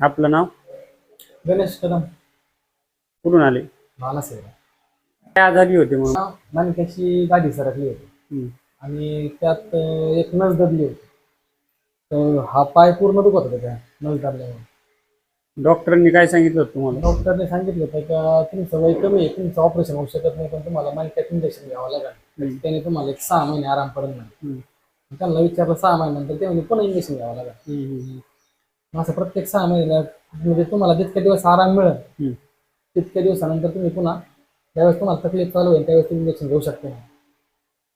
आपलं नाव? गणेश कदम. कुठून आले? आहे काय आजारी होते म्हणून? मणक्याची गाडी सरकली होती. हम्म. आणि त्यात अं, एक नस दबली होती. तर हा पाय पूर्ण दुखत होता त्या नस दबल्यामुळे डॉक्टरांनी काय सांगितलं होतं तुम्हाला? डॉक्टरने सांगितलं होतं का तुमचं वय कमी आहे तुमचं ऑपरेशन होऊ शकत नाही पण तुम्हाला मणक्यात इंजेक्शन घ्यावं लागेल. त्याने तुम्हाला एक सहा महिने आराम पडेल म्हणे हम्म. त्यांना विचारलं सहा महिन्यानंतर ते म्हणजे पुन्हा इंजेक्शन घ्यावं लागेल. हम्म, हम्म, मग असं प्रत्येक सहा महिन्याला म्हणजे तुम्हाला जितके दिवस आराम मिळेल. तितक्या दिवसानंतर तुम्ही पुन्हा ज्यावेळेस तुम्हाला तकलीफ चालू होईल त्यावेळेस तुम्ही इंजेक्शन घेऊ शकता.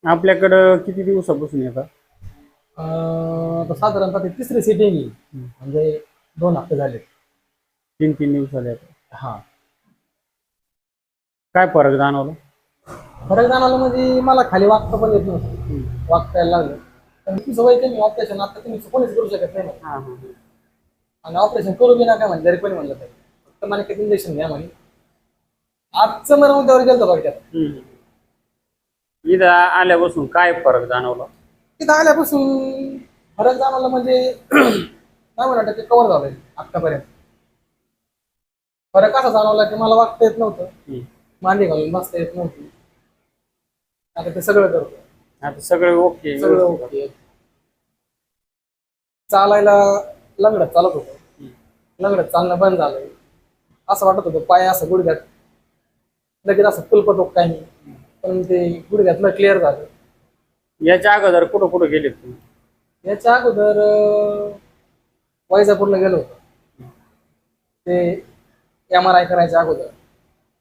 आपल्याकडं किती दिवसापासून येतात आता? साधारणतः ते तिसरी सिटिंग येईल. म्हणजे दोन हप्ते झाले तीन तीन दिवसाला येतात हा. काय फरक जाणवला? फरक जाणवलं म्हणजे मला खाली वागता पण येत नव्हतं. वागतायला लागलं. पण तुमचं वय कमी ऑपरेशन आता तुम्ही कोणीच करू शकत नाही. आणि ऑपरेशन करू बी नका म्हणजे जरी कोणी म्हणलं तरी. फक्त मला किती इंजेक्शन घ्या म्हणे. आजचं मला उद्यावर गेलं बघा हम्म. इथं आल्यापासून काय फरक जाणवला? तिथं आल्यापासून फरक जाणवलं म्हणजे काय म्हणा ते कव्हर झालंय आतापर्यंत फरक असा जाणवला की मला वागता येत नव्हतं. हम्म. मांडी घालून बसता येत नव्हती. आता ते सगळं करतो आता सगळं ओके सगळं ओके चालायला लंगडत चालत होतं. लंगडत चालणं बंद झालंय असं वाटत होतं पाय असं गुडघ्यात. लगेच असं फुलपत होत काही नाही. पण ते गुडघ्यातलं क्लिअर झालं. याच्या अगोदर कुठं कुठं गेले तुम्ही? याच्या अगोदर वैजापूरला गेलो होतो. ते एम आर आय करायच्या अगोदर.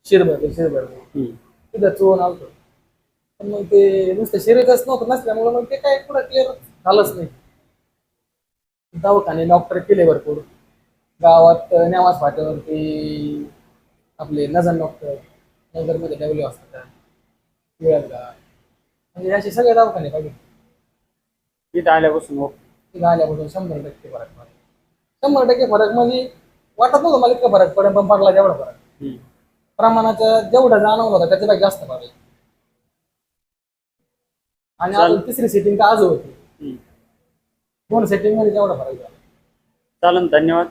शिरभर शिरभर. तिथं चोरून आलतो. पण मग ते नुसतं शरीरच नव्हतं नसल्यामुळे मग ते काय पुढं क्लिअर झालंच नाही. दवाखाने डॉक्टर केले भरपूर. गावात नेवास फाट्यावरती आपले नजर डॉक्टर नगरमध्ये डब्ल्यू हॉस्पिटल म्हणजे असे सगळे दवाखाने पाहिजे. इथं आल्यापासून तिथं आल्यापासून शंभर टक्के फरक पडला शंभर टक्के फरक म्हणजे वाटत नव्हतं मला इतका फरक पडेल पण पडला जेवढा फरक. हम्म. प्रमाणाच्या जेवढा जाणवलं होता त्याच्यापेक्षा जास्त पडला आणि अजून तिसरी सेटिंग तर आज होती हम्म. दोन सेटिंगमध्ये जेवढा फरक झाला चालन धन्यवाद.